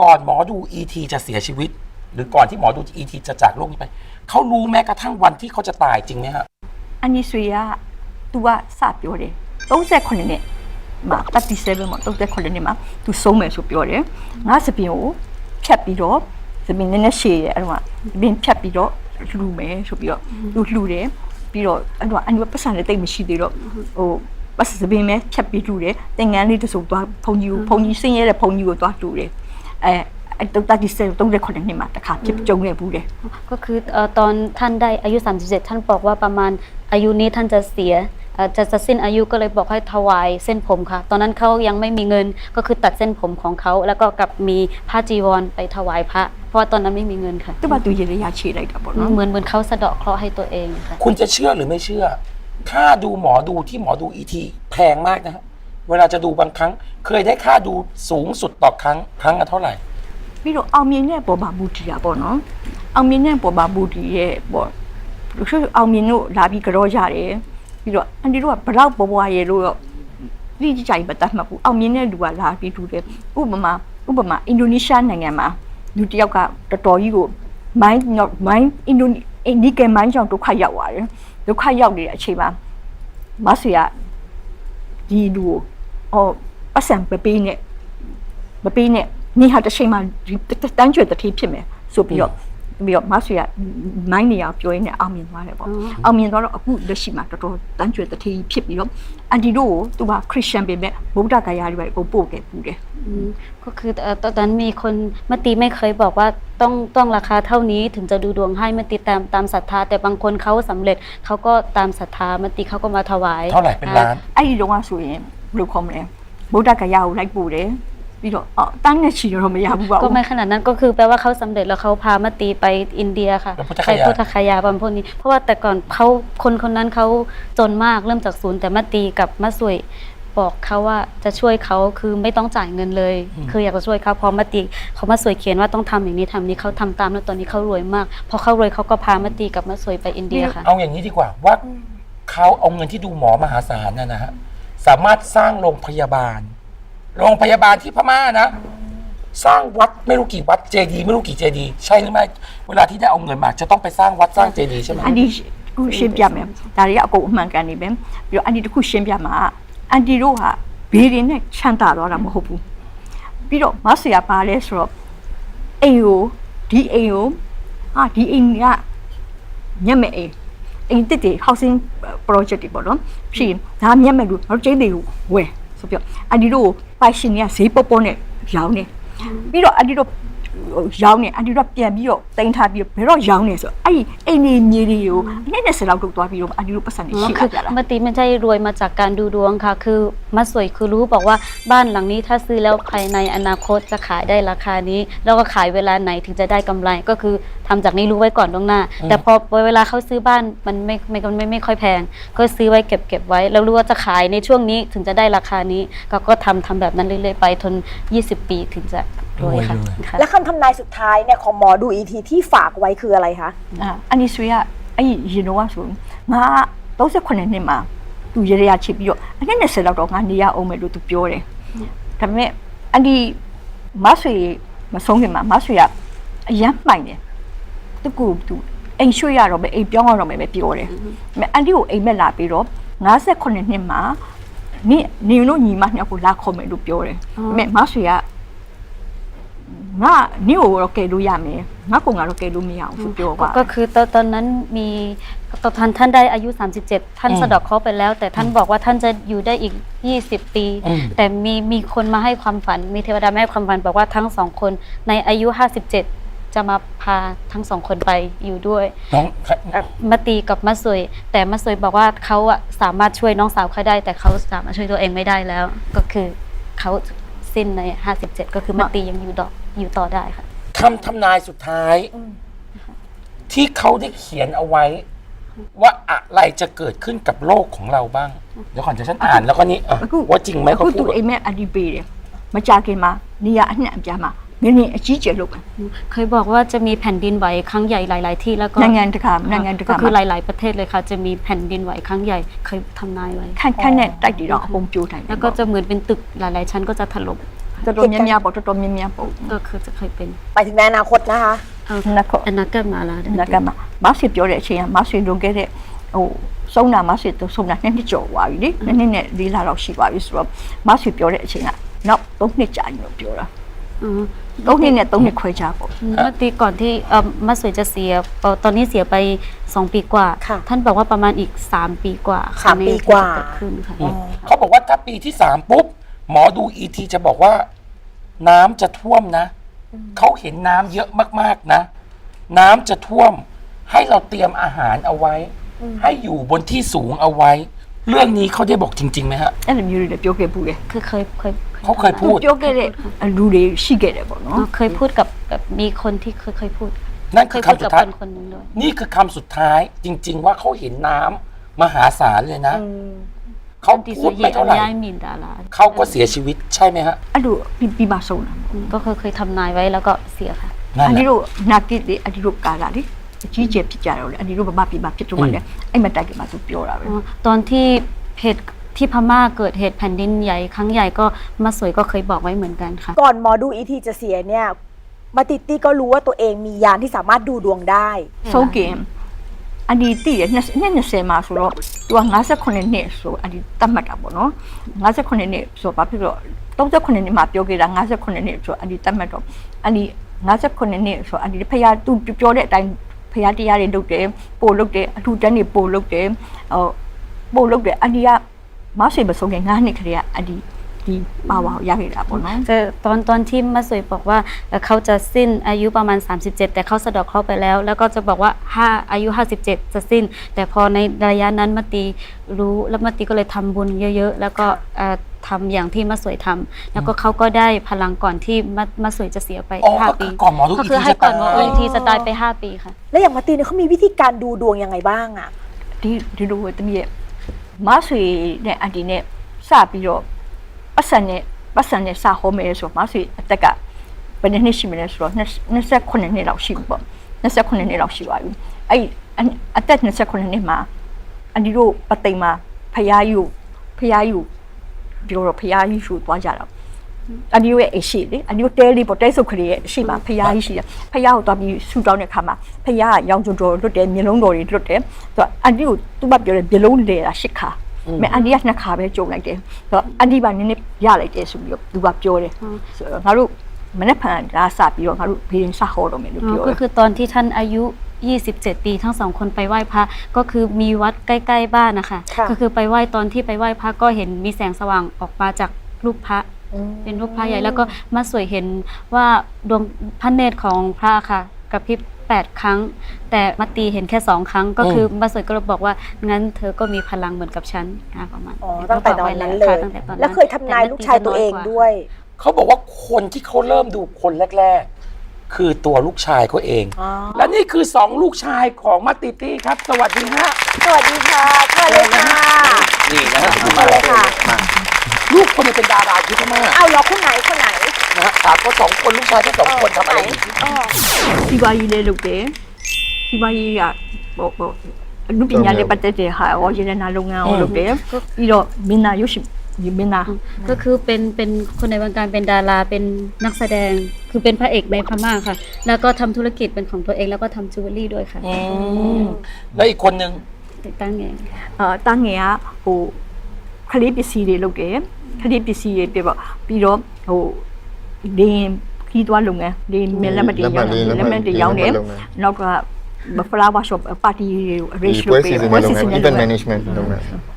ก่อนหมอดูอีทีจะเสียชีวิต หรือก่อนที่หมอดูอีทีจะจากโลกนี้ไปเขารู้แม้กระทั่งวันที่เขาจะตายจริงไหมฮะอันนี้สุริยะตัวทราบอยู่เลยต้องแจ้คนเนี่ยมาปฏิเสธไปหมดต้องแจ้คนเนี่ยมาตัวส่งมาสุดอยู่เลยงาสเปียวแค่ปีรสเปียนเนี่ยเชียอะไรวะสเป็ยนแค่ปีรรู้ไหมสุดอยู่รู้รู้เลยปิโรတော့အဲ့တော့အန်ယူကပတ်စံလည်းတိတ်မရှိသေးတော့ဟိုပတ်စံစပင်းပဲဖြတ်ပြီးတူတယ်တင်ငန်းလေးတစုပ်သွားဘုံကြီးကိုဘုံကြီးဆ အဲไอ้ตรงตาดิเซลต้องเรียกคนอย่างนี้มาแต่ค่ะที่จงเรียบูเดก็คือตอนท่านได้อายุ 37 ท่านบอกว่าประมาณอายุนี้ท่านจะเสียจะจะสิ้นอายุก็เลยบอกให้ถวายเส้นผมค่ะ ตอนนั้นเขายังไม่มีเงินก็คือตัดเส้นผมของเขาแล้วก็กลับมีผ้าจีวรไปถวายพระ เพราะตอนนั้นไม่มีเงินค่ะตัวตุยระยาชีอะไรกับเหมือนเหมือนเขาสะเดาะเคราะห์ให้ตัวเองค่ะคุณจะเชื่อหรือไม่เชื่อถ้าดูหมอดูที่หมอดูอีทีแพงมากนะฮะ เวลาจะดูบางครั้ง เคยได้ค่าดูสูงสุดต่อครั้ง ครั้งละเท่าไหร่ ပြီးတော့အောင်မြင်တဲ့ပေါ်မှာမူတည်တာပေါ့နော်အောင်မြင်တဲ့ပေါ်မှာမူတည်ရဲ့ပေါ့လူရှိအောင်မြင်တို့လာပြီးကြောရတယ်ပြီးတော့အန်ဒီတို့ကဘလောက်ပေါ်ပေါ်ရဲလို့တော့ဒီကြကြိုင်မတတ်မှတ်ဘူးအောင်မြင်တဲ့လူကလာပြီးထူတယ်ဥပမာဥပမာအင်ဒိုနီးရှားနိုင်ငံမှာလူတစ်ယောက်ကတော်တော်ကြီးကိုမိုင်းမိုင်းအင်ဒိုနီနီကယ်မိုင်းကြောင့်ဒုက္ခရောက်သွားတယ်ဒုက္ခရောက်နေတဲ့အချိန်မှာမဆွေကဒီလူကို ဟောပတ်စံပပေးနဲ့ မပေးနဲ့နေဟာတစ်ချိန်မှာဒီတန်းကျွေတတိဖြစ်မယ်ဆိုပြီးတော့ပြီးတော့မဆွေကမိုင်းနေအောင်ပြောရင်းနဲ့အောင်မြင်သွားတယ်ပေါ့ อ๋อ အောင်မြင်သွားတော့အခုလက်ရှိမှာတော်တော်တန်းကျွေတတိဖြစ်ပြီးတော့အန်တီတို့ကိုသူကခရစ်ယာန်ပဲမဲ့ဗုဒ္ဓဂါယာတွေပဲကိုပို့ခဲ့ပူတယ် อืมก็คือเอ่อตอนนั้นมีคนมติไม่เคยบอกว่าต้องต้องราคาเท่านี้ถึงจะดูดวงให้มติตามตามศรัทธา แต่บางคนเขาสำเร็จเขาก็ตามศรัทธามติเขาก็มาถวาย เท่าไหร่เป็นล้าน အဲ့ဒီတော့ကဆိုရင် ဘယ်လိုခေါ်မလဲဗုဒ္ဓဂါယာကိုလိုက်ပို့တယ်ပြီးတော့အော်တန်းနဲ့ချီတော့မရဘူးပါ ก็ ဘူး ไม่ขนาดนั้นก็คือแปลว่าเขาสำเร็จแล้วเขาพามาตีไปอินเดียค่ะ แล้วพุทธค ไป ยา พุทธคยาบางพวกนี้ เพราะว่าแต่ก่อนเขาคนคนนั้นเขาจนมากเริ่มจากศูนย์แต่มาตีกับมาสวยบอกเขาว่าจะช่วยเขาคือไม่ต้องจ่ายเงินเลย คืออยากจะช่วยเขาพอมาตีเขามาสวยเขียนว่าต้องทำอย่างนี้ทำนี้เขาทำตามแล้วตอนนี้เขารวยมากพอเขารวยเขาก็พามาตีกับมาสวยไปอินเดียค่ะ เอาอย่างนี้ดีกว่าว่าเขาเอาเงินที่ดูหมอมหาศาลน่ะนะฮะ สามารถสร้างโรงพยาบาล โรงพยาบาลที่พม่านะ สร้างวัดไม่รู้กี่วัดเจดีย์ไม่รู้กี่เจดีย์ใช่หรือไม่ เวลาที่ได้เอาเงินมา จะต้องไปสร้างวัดสร้างเจดีย์ใช่ไหม အန်ဒီတစ်ခုရှင်းပြမယ်ဒါတွေကအကုန်အမှန်ကန်နေပဲပြီးတော့အန်ဒီတစ်ခုရှင်းပြမှာအန်ဒီတို့ဟာဘေးရင်နဲ့ချမ်းသာတော့တာမဟုတ်ဘူးပြီးတော့မဆွေကပါလဲဆိုတော့အိမ်ကိုဒီအိမ်ကိုဟာဒီအိမ်ကညက်မဲ့အိမ် အိမ်တစ်တွေ housing project တွေပေါ့နော်ဖြစ်ရင်ဒါမျက်မဲ့လို့တော့ကျင်းတွေကိုဝယ်ဆိုပြီးတော့အန်ဒီတို့ပိုင်ရှင်ကဈေးပေါပေါနဲ့ရောင်းနေပြီးတော့အန်ဒီတို့ ရောင်းနေအန်တီတို့ပြန်ပြီးတော့တင်ထားပြီးတော့ဘယ်တော့ရောင်းနေဆိုအဲ့ဒီအိမ်နေမြေတွေကိုအနည်းနဲ့ဆယ်လောက်ထုတ်သွားပြီးတော့အန်တီတို့ပတ်စံနေရှိ คื လာ อ ကြလား มาตีไม่ใช่รวยมาจากการดูดวงค่ะ คือมาสวยคือรู้บอกว่าบ้านหลังนี้ถ้าซื้อแล้วภายในอนาคตจะขายได้ราคานี้ แล้วก็ขายเวลาไหนถึงจะได้กำไร ก็คือ ทำจากนี้รู้ไว้ก่อนล่วงหน้า แต่พอเวลาเขาซื้อบ้านมันไม่ไม่ไม่ไม่ไม่ค่อยแพง ก็ซื้อไว้เก็บเก็บไว้ แล้วรู้ว่าจะขายในช่วงนี้ถึงจะได้ราคานี้ก็ก็ทำทำแบบนั้นเรื่อยๆไปทน 20 ปีถึงจะรวยค่ะ รวยเลย ค่ะ และคำทำนายสุดท้ายเนี่ยของหมอดูอีทีที่ฝากไว้คืออะไรคะ အာအန်တီဆွေကအဲ့ဒီရင်တော့ဆိုငါ38နှစ်မှာသူရေရချစ်ပြီးတော့အနည်းနဲ့ဆယ်လောက်တော့ငါနေရအောင်မယ်လို့သူပြောတယ်ဒါပေမဲ့အန်တီမဆွေမဆုံးခင်မှာမဆွေကအရန်မှိုင်တယ် သူကသူအိမ်ရွှေ့ရတော့ပဲအိမ်ပြောင်းရတော့မယ်ပဲပြောတယ်ဒါပေမဲ့အန်တီကိုအိမ်မက်လာပြီးတော့58နှစ်မှာနေနေတို့ညီမနှစ်ယောက်ကိုလာခေါ်မယ်လို့ပြောတယ်ဒါပေမဲ့မဆွေကငါနေကိုတော့ကယ်လို့ရမယ်ငါကောင်ကတော့ကယ်လို့မရအောင်ဆိုပြောပါ ก็คือตอนตอนนั้นมีตอนท่านท่านได้อายุ 37 ท่าน อืม สะเดอกเคราะห์ไปแล้ว แต่ท่านบอกว่าท่านจะอยู่ได้อีก 20 ปี อืม แต่มีมีคนมาให้ความฝัน มีเทวดามาให้ความฝันบอกว่าทั้งสองคนในอายุ 57 จะมาพาทั้งสองคนไปอยู่ด้วยน้องมาตีกับมาสวย แต่มาสวยบอกว่าเขาอะสามารถช่วยน้องสาวเขาได้ แต่เขาสามารถช่วยตัวเองไม่ได้แล้ว ก็คือเขาสิ้นในห้าสิบเจ็ดก็คือมาตียังอยู่ดอกอยู่ต่อได้ค่ะ คำทำนายสุดท้าย ที่เขาได้เขียนเอาไว้ ว่าอะไรจะเกิดขึ้นกับโลกของเราบ้าง เดี๋ยวก่อนจะฉันอ่านแล้วก็นี่ว่าจริงไหมเขาพูด tu email Adibi dia. Macam akhir mah, dia anak า ခင်မှာနေရအနှံ့အပြားမှာနည်းနည်းအကြီးကျယ်လုပ်မယ် เคยบอกว่าจะมีแผ่นดินไหวครั้งใหญ่หลาย ๆ ที่แล้วก็ နိုင်ငံတကာနိုင်ငံတ ก็ ကာ คือห မှာ ลาย ๆ ประเทศเลยค่ะ จะมีแผ่นดินไหวครั้งใหญ่เคยทำนายไว้ ခန့်ခန့်နဲ့တိုက်တည်တော့အပုံပြိုးတိုင်း แล้วก็จะเหมือนเป็นตึกหลาย ๆ ชั้นก็จะถล่ม တ တော်တော်များများပေါ့တော်တော်များများပေါ့ ก็คือจะเคยเป็น ไปถึงในอนาคตนะคะ เอา နောက်ခ อนาคตมาแล้ว နောက်ကမှမဆွေပြောတဲ့အချိန်ကမဆွေလွန်ခဲ့တဲ့ဟိုစုံနာမဆွေတော့စုံနာနှစ်နှစ်ကျော်သွားပြီလေနှစ်နှစ်နဲ့လေးလလောက်ရှိသွားပြီဆိုတော့မဆွေပြောတဲ့အချိန်ကနောက်၃နှစ်ကြာရင်လို့ပြောတာ อืม ၃နှစ်နဲ့၃နှစ်ခွဲခြားပေါ့ เมื่อตีก่อนที่เอ่อมาสวยจะเสียเอ่อตอนนี้เสียไปสองปีกว่า ค่ะ ท่านบอกว่าประมาณอีกสามปีกว่าค่ะ สามปี ใน กว่า ที่จะเกิดขึ้นค่ะ อืมเขาบอกว่าถ้าปีที่สามปุ๊บ หมอดูอีทีจะบอกว่า น้ำจะท่วมนะ เขาเห็นน้ำเยอะมากๆนะ น้ำจะท่วม ให้เราเตรียมอาหารเอาไว้ ให้อยู่บนที่สูงเอาไว้ เรื่องนี้เขาได้บอกจริงๆไหมฮะ အဲ့လိုမျိုးတွေလည်းပြောခဲ့ဘူးလေ คือเคยเคย เขาเคยพู သူ ด ပြောခဲ့တဲ့လူတွေရှိခဲ့တယ်ပေါ့ อ๋อ နော် เคยพูดกับแบบมีคนที่เคยเคยพูด นั่น เค คื ย อ พูด คำสุ กั ด บ ท้า ค ย นคนหนึงด้วย นี่คือคำสุดท้าย จริง ๆ ว่าเขาเห็นน้ำมหาศาลเลยนะ อืม เขา ที่ พู สุ ด ด ไม่เท่าไหร่ ย้ายหมินดารา เขาก็เสียชีวิตใช่ไหมฮะ အဲ့လိုပြီးပြီးမှဆုံးတာ อืมก็เคยเคยทำนายไว้แล้วก็เสียค่ะ นั่น အ แห ဒီ ละ တို့နာကိလေအဒီတို့ကာလာလေအကြီးကျယ်ဖြစ်ကြတော့လေအဒီတို့ဘမပြမဖြစ်တော့မှလေအဲ့မတိုက်ကမှသူပြောတာပဲ อ๋อตอนที่เหตุ ที่พม่าเกิดเหตุแผ่นดินใหญ่ครั้งใหญ่ก็มาสวยก็เคยบอกไว้เหมือนกันค่ะ ก่อนหมอดูอีทีจะเสียเนี่ย มาติตี้ก็รู้ว่าตัวเองมียานที่สามารถดูดวงได้ ဆုံးကင်အဒီတည်ရနှစ်နှစ်20မှာဆိုတော့သူက58နှစ်ဆိုအဒီတတ်မှတ်တာပေါ့နော်58နှစ်ဆိုဘာဖြစ်လို့38နှစ်မှာပြောခဲ့တာ58နှစ်ဆိုအဒီတတ်မှတ်တော့အဒီ58နှစ်ဆိုအဒီဖခင်သူပြောတဲ့အတိုင်းဖခင်တရားတွေလုပ်တယ်ပို့လုပ်တယ်အထူးတန်းတွေပို့လုပ်တယ်ဟိုပို့လုပ်တယ်အဒီက มาสวยประสงค์อย่างงานในคดีอดีตีปาวาวยากอีกนอะปนเจอตอนตอนที่มาสวยบอกว่าเขาจะสิ้นอายุประมาณ 37 แต่เขาสะดอกเขาไปแล้ว แล้วก็จะบอกว่า5อายุ 57 จะสิ้น แต่พอในระยะนั้นมาตีรู้แล้วมาตีก็เลยทำบุญเยอะๆ แล้วก็ทำอย่างที่มาสวยทำแล้วก็เขาก็ได้พลังก่อนที่มามาสวยจะเสียไปห้าปีก่อนหมอทุกทีก็คือให้อนกทีจะตายไป 5 ปีค่ะ แล้วอย่างมาตีเนี่ยเขามีวิธีการดูดวงยังไงบ้างอะที่ดูจะมี မီးရဲ့မဆွေနဲ့အန်တီနဲ့စပြီးတော့ပတ်စံနဲ့ပတ်စံနဲ့စဟောမယ်ဆိုတော့မဆွေအသက်ကဘယ်နှစ်နှစ်ရှိမလဲဆိုတော့28နှစ်လောက်ရှိပြီပေါ့28နှစ်လောက်ရှိပါပြီအဲ့အသက်28နှစ်မှာအန်တီတို့ပသိမ်မှာဖယားယူဖယားယူပြောတော့ဖယားယူရှူသွားကြတော့ အန်တီတို့ရဲ့အိမ်ရှိလေအန်တီတို့တဲလေးပေါ့တဲဆုပ်ခရီးရဲ့ရှိမှာဖယားကြီးရှိတယ်ဖယားကိုသွားပြီးဆူတောင်းတဲ့ခါမှာဖယားကရောင်စုံတော်လွတ်တယ်မျက်လုံးတော်တွေလွတ်တယ်ဆိုတော့အန်တီကိုသူ့ဘပြောတယ်မျက်လုံးလေတာရှစ်ခါ မဲအန်ဒီကနှစ်ခါပဲကြုံလိုက်တယ်ဆိုတော့အန်ဒီပါနည်းနည်းရလိုက်တယ်ဆိုပြီးတော့သူကပြောတယ်ဆိုတော့ငါတို့မနေ့ဖန်ဒါစပြီးတော့ငါတို့ဘေးရင်စဟောတော့မယ်လို့ อ๋อ ပြော ก็ တယ် คือตอนที่ท่านอายุ 27 ปีทั้งสองคนไปไหว้พระก็คือมีวัดใกล้ ๆ บ้านนะคะ ค่ะ ก็คือไปไหว้ตอนที่ไปไหว้พระก็เห็นมีแสงสว่างออกมาจากรูปพระ เป็นรูปพระใหญ่แล้วก็มาสวยเห็นว่าดวงพระเนตรของพระค่ะกระพริบแปดครั้ง แต่มาตีเห็นแค่สองครั้ง ก็คือมาสวยก็เลยบอกว่างั้นเธอก็มีพลังเหมือนกับฉันอะประมาณอ๋อตั้งแต่ตอนนั้นเลยค่ะตั้งแต่ตอนนั้นแล้วเคยทำนายลูกชายตัวเองด้วย เขาบอกว่าคนที่เขาเริ่มดูคนแรกๆ คือตัวลูกชายเขาเอง อ๋อ และนี่คือสองลูกชายของมาติตี้ครับ สวัสดีฮะ สวัสดีค่ะเชิญเลยค่ะ นี่นะฮะ เชิญเลยค่ะ ลูกคนหนึงเป็นดาราที่พม่า เอาเหรอคนไหนคนไหน นะฮะถามเขาสองคนลูกชายทั้งสองคนทำอะไรอยู่ อ๋อ စီပွားရေးလေးလုပ်တယ်စီပွားရေးကဟိုဟိုအနုပညာလေးပတ်သက်တဲ့ဟာရောရေနနာလုပ်ငန်းကိုလုပ်တယ်ပြီးတော့မင်းသားရုပ်ရှင် ဒီမင်းသား ก็คือเป็นเป็นคนในวงการเป็นดาราเป็นนักแสดง คือเป็นพระเอกในพม่าค่ะ แล้วก็ทำธุรกิจเป็นของตัวเองแล้วก็ทำจิวเวลรี่ด้วยค่ะ อืมแล้วอีกคนหนึ่ง ติดตั้งเอง အာတန်းငယ်ကဟိုခလေးပစ္စည်းတွေလုပ်တယ်ခလေးပစ္စည်းတွေပြပေါ့ပြီးတော့ဟိုဒင်းခီးသွားလုပ်ငန်းဒင်းမြက်လက်မတင်ရောင်းတယ်လက်မတင်ရောင်းတယ်နောက်က buffalo wash of party ratio equal season management ตร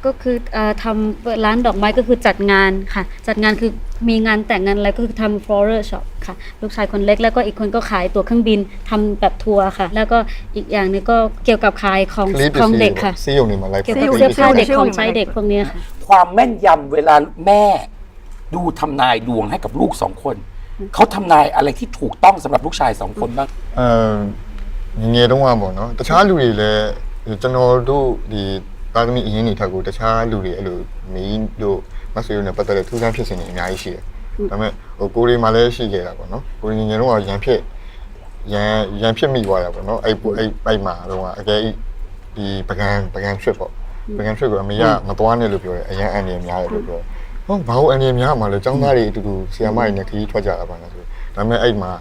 ก็คือทำร้านดอกไม้ก็คือจัดงานค่ะ จัดงานคือมีงานแต่งงานอะไรก็คือทำ floral shop ค่ะ ลูกชายคนเล็กแล้วก็อีกคนก็ขายตั๋วเครื่องบินทำแบบทัวร์ค่ะ แล้วก็อีกอย่างนึงก็เกี่ยวกับขายของของเด็กค่ะเกี่ยวกับเสื้อผ้าเด็กของใช้เด็กพวกนี้ค่ะ ความแม่นยำเวลาแม่ดูทำนายดวงให้กับลูกสองคน เขาทำนายอะไรที่ถูกต้องสำหรับลูกชายสองคนบ้างเออ အဲငယ်တုန်းကပေါ့နော်တခြားလူတွေလည်းကျွန်တော်တို့ဒီတာသမီအရင်နေထက်ကိုတခြားလူတွေအဲ့လိုမင်းတို့မဆွေတို့နဲ့ပတ်သက်တဲ့ထူးဆန်းဖြစ်စဉ်တွေအများကြီးရှိတယ်ဒါပေမဲ့ဟိုကိုရီမှာလည်းရှိခဲ့တာပေါ့နော်ကိုရီငယ်တုန်းကရန်ဖြစ်ရန်ရန်ဖြစ်မိသွားတာပေါ့နော်အဲ့အဲ့အဲ့မှာတော့အကယ်ဒီပကံပကံ trip ပေါ့ပကံ trip ကိုအမေကမသွားနဲ့လို့ပြောတယ်အရန်အန်နေများတယ်လို့ပြောတယ်ဟောဘာလို့အနေနဲ့များမှာလဲចောင်းသားတွေအတူတူဆီယမကြီးနဲ့ခရီးထွက်ကြတာပါလားဆိုဒါပေမဲ့အဲ့မှာ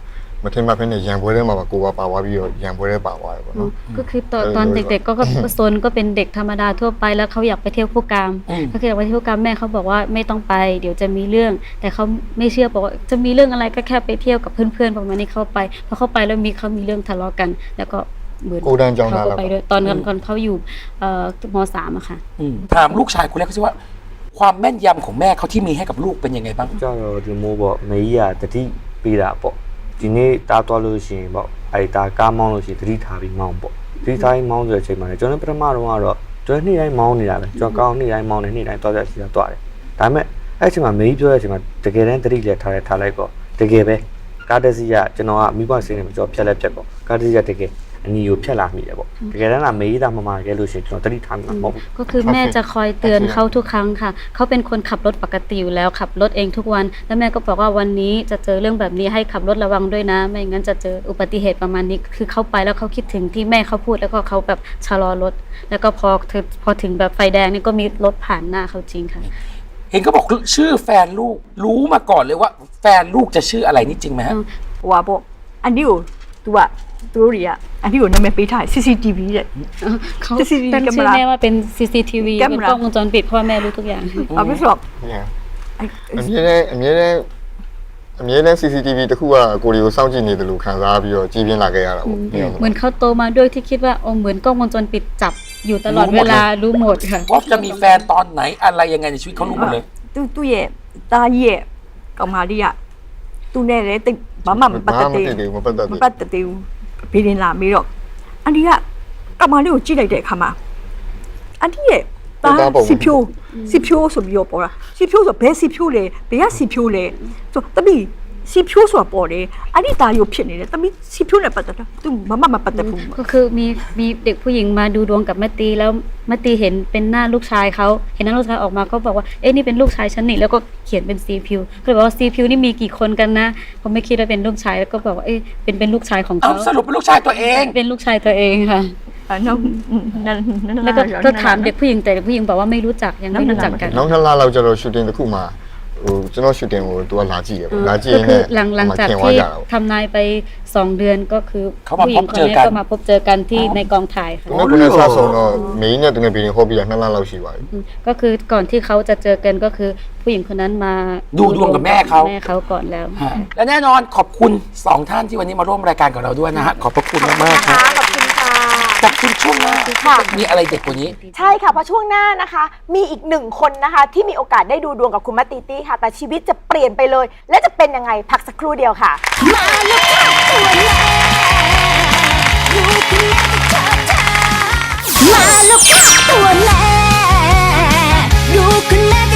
မထင်မှတ်ဖ ೇನೆ ရံပွဲထဲမှာကိုကပါသွားပြီးတော့ရံပွဲထဲပါသွားတယ်ပေါ့နော် ก็คือตอน เออ ตอน เออ เด็กๆก็ก็โซนก็เป็นเด็กธรรมดาทั่วไปแล้วเขาอยากไปเที่ยวผู้กาม อืม ก็คืออยากไปเที่ยวผู้กามแม่เขาบอกว่าไม่ต้องไป เดี๋ยวจะมีเรื่อง แต่เขาไม่เชื่อบอกว่าจะมีเรื่องอะไรก็แค่ไปเที่ยวกับเพื่อนๆประมาณนี้เข้าไปพอเข้าไปแล้วมีเขามีเรื่องทะเลาะกัน แล้วก็เหมือน โกดังจอง เขา ดา ก็ แล้ว ไปด้วยตอนก่อนเขาอยู่เอ่อมสามอะค่ะ อืมถามลูกชายคนแรกเขาสิว่า ความแม่นยำของแม่เขาที่มีให้กับลูกเป็นยังไงบ้าง ကြတော့ဒီမိုးပေါ့မကြီးကတတိပေးတာပေါ့ ဒီနေ့တားသွားလို့ရှိရင်ပေါ့အဲ့ဒါကားမောင်းလို့ရှိရင်တတိထားပြီးမောင်းပေါ့တတိထားပြီးမောင်းဆိုတဲ့အချိန်မှာလည်းကျွန်တော်ပထမတော့ကတော့ကျွန်တော်နေ့တိုင်းမောင်းနေတာပဲကျွန်တော်ကောင်းနေ့တိုင်းမောင်းနေနေ့တိုင်းသွားကြစီတာသွားတယ်ဒါပေမဲ့အဲ့အချိန်မှာမကြီးပြောတဲ့အချိန်မှာတကယ်တမ်းတတိလည်းထားလိုက်ထားလိုက်ပေါ့တကယ်ပဲကားတစ်စီးကကျွန်တော်ကမိဘစိတ်နဲ့မကြောဖြတ်လက်ဖြတ်ပေါ့ကားတစ်စီးကတကယ် အနီကိုဖြတ်လာမိတယ်ပေါ့တကယ်တမ်းကမေးတာမမှန်ခဲ့လို့ရှိရင်ကျွန်တော်တတိထားမှာမဟုတ်ဘူး ก็คือแม่จะคอยเตือนเขาทุกครั้งค่ะ เขาเป็นคนขับรถปกติอยู่แล้วขับรถเองทุกวัน แล้วแม่ก็บอกว่าวันนี้จะเจอเรื่องแบบนี้ให้ขับรถระวังด้วยนะ ไม่งั้นจะเจออุบัติเหตุประมาณนี้ คือเขาไปแล้วเขาคิดถึงที่แม่เขาพูดแล้วก็เขาแบบชะลอรถ แล้วก็พอเธอพอถึงแบบไฟแดงนี่ก็มีรถผ่านหน้าเขาจริงค่ะ เห็นเขาบอกชื่อแฟนลูก รู้มาก่อนเลยว่า แฟนลูกจะชื่ออะไรนี่จริงไหมฮะ อืม ဟိုပါပေါ့အန်ဒီကို तू ကသူတို့တွေကအန်ဒီကိုနာမည်ပေးထားတယ် CCTV တဲ့ เขา CCTV ตั้งชื่อ camera แม่ว่าเป็น CCTV แกม เป็น ราก ล้องวงจรปิดเพราะว่าแม่รู้ทุกอย่าง ဘာဖြစ်လို့ ညာ အဲ့ အမြဲတမ်းအမြဲတမ်းအမြဲတမ်း CCTV တခုကကိုရီကိုစောင့်ကြည့်နေတယ်လို့ခံစားပြီးတော့ကြည်ပြင်းလာခဲ့ရတာပေါ့ เหมือนเขาโตมาด้วยที่คิดว่าโอ้เหมือนกล้องวงจรปิดจับอยู่ตลอด รู้หม เว ดเลย ลารู้หมดค่ะ ว่าจะมีแฟนตอนไหนอะไรยังไงในชีวิตเขารู้หมดเลย သူသူ့ရဲ့သားကြီးရဲ့ကောင်မလေးက သူနဲ့လည်းတိတ်ဘာမှမပတ်သက်သေးဘူးမပတ်သက်မသေးပတ်သက်သေးဘူးဘေးရင်လာမေးတော့အန်ဒီကကောင်မလေးကိုကြည့်လိုက်တဲ့အခါမှာအန်ဒီရဲ့သားစီဖြိုးစီဖြိုးဆိုပြီးတော့ပေါ်တာစီဖြိုးဆိုဘယ်စီဖြိုးလဲဘယ်ကစီဖြိုးလဲဆိုတပီ စီဖြိုးဆိုတာပေါ်တယ်အဲ့ဒီသားရုပ်ဖြစ်နေတယ်တပီစီဖြိုးနဲ့ပတ်သက်တာသူမမမပတ်သက်ဘူး ก็คือมีมีเด็กผู้หญิงมาดูดวงกับแม่ตีแล้วแม่ตีเห็นเป็นหน้าลูกชายเขาเห็นหน้าลูกชายออกมาก็บอกว่าเอ๊ะนี่เป็นลูกชายฉันนี่แล้วก็เขียนเป็นซีพิวก็เลยบอกว่าซีพิวนี่มีกี่คนกันนะผมไม่คิดว่าเป็นลูกชายแล้วก็บอกว่าเอ๊ะเป็นเป็นลูกชายของ เอา เขา สรุปเป็นลูกชายตัวเอง เป็นลูกชายตัวเองค่ะ အဲ့နောက်นั่นนั่น แล้วก็ก็ถามเด็กผู้หญิงแต่เด็กผู้หญิงบอกว่าไม่รู้จักยังไม่รู้จักกัน နောက်နှစ်လလောက်ကျတော့ shooting တစ်ခုမှာ ဟိုကျွန်တော် shooting ကိုသူကလာကြည့်ရပေါ့လာကြည့် ก็ ရင် คือ လည်း หลังหลังจาก ခင်သွား ที่ ကြတာပေါ့ ทำนายไปสองเดือนก็คือ เขามา ผู้หญิง พบ คน เจอ นี้ กัน ก็มาพบเจอกันที่ในกองถ่ายค่ะ သူကကိုယ်နဲ့ဆက်ဆုံးတော့မင်းနဲ့တကယ်ပြီးရင်ဟောပြီးတာနှစ်လလောက်ရှိပါပြီ อืมก็คือก่อนที่เขาจะเจอกันก็คือผู้หญิงคนนั้นมา ดูดวงกับแม่เขา แม่เขาก่อนแล้ว ฮะและแน่นอนขอบคุณสองท่านที่วันนี้มาร่วมรายการกับเราด้วยนะฮะขอบพระคุณมากๆครับ ขอบคุณ จากบขึ้ช่วงหน้าค่ะ มีอะไรเด็ดกว่านี้ ใช่ค่ะเพราะช่วงหน้านะคะ มีอีกหนึ่งคนนะคะ ที่มีโอกาสได้ดูดวงกับคุณมัตติตี้ค่ะ แต่ชีวิตจะเปลี่ยนไปเลย และจะเป็นยังไงพักสักครู่เดียวค่ะ มาแล้วค่ะตัวแม่ลูกเมียจะชบทางมาแล้วค่ะตัวแม่ดูคุแม่